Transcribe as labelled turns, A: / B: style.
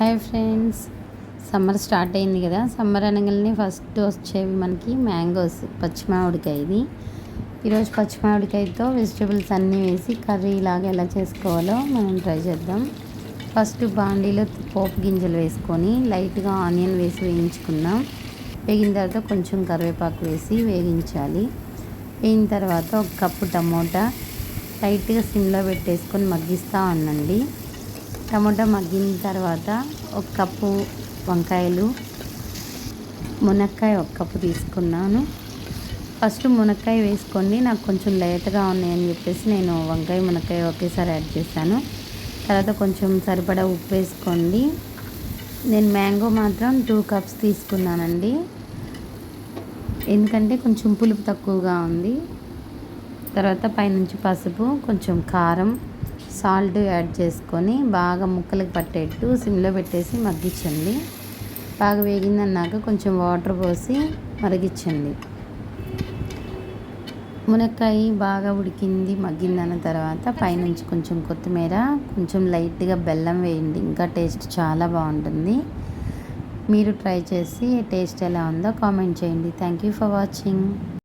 A: Hi friends. Summer start అయింది కదా. Summer అనగానే ఫస్ట్ వచ్చేవి మనకి మ్యాంగోస్ పచ్చిమామిడికాయ ఇది ఈరోజు పచ్చిమామిడికాయతో వెజిటేబుల్స్ అన్నీ వేసి కర్రీ ఇలాగా ఎలా చేసుకోవాలో మనం ట్రై చేద్దాం. ఫస్ట్ బాండీలో పోపు గింజలు వేసుకొని లైట్గా ఆనియన్ వేసి వేయించుకుందాం. వేగిన తర్వాత కొంచెం కరివేపాకు వేసి వేగించాలి. వేగిన తర్వాత ఒక కప్పు టమోటా లైట్గా సిమ్లో పెట్టేసుకొని మగ్గిస్తూ ఉండండి. టమోటా మగ్గిన తర్వాత ఒక కప్పు వంకాయలు మునక్కాయ ఒక కప్పు తీసుకున్నాను. ఫస్ట్ మునక్కాయ వేసుకోండి నాకు కొంచెం లేతగా ఉన్నాయని చెప్పేసి నేను వంకాయ మునక్కాయ ఒకేసారి యాడ్ చేశాను. తర్వాత కొంచెం సరిపడా ఉప్పు వేసుకోండి. నేను మ్యాంగో మాత్రం టూ కప్స్ తీసుకున్నానండి. ఎందుకంటే కొంచెం పులుపు తక్కువగా ఉంది. తర్వాత పైనుంచి పసుపు కొంచెం కారం సాల్ట్ యాడ్ చేసుకొని బాగా ముక్కలకు పట్టేట్టు సిమ్లో పెట్టేసి మగ్గించండి. బాగా వేగిందన్నాక కొంచెం వాటర్ పోసి మరిగించండి. మునక్కాయ బాగా ఉడికింది మగ్గిందన్న తర్వాత పైనుంచి కొంచెం కొత్తిమీర కొంచెం లైట్గా బెల్లం వేయండి. ఇంకా టేస్ట్ చాలా బాగుంటుంది. మీరు ట్రై చేసి టేస్ట్ ఎలా ఉందో కామెంట్ చేయండి. Thank you for watching.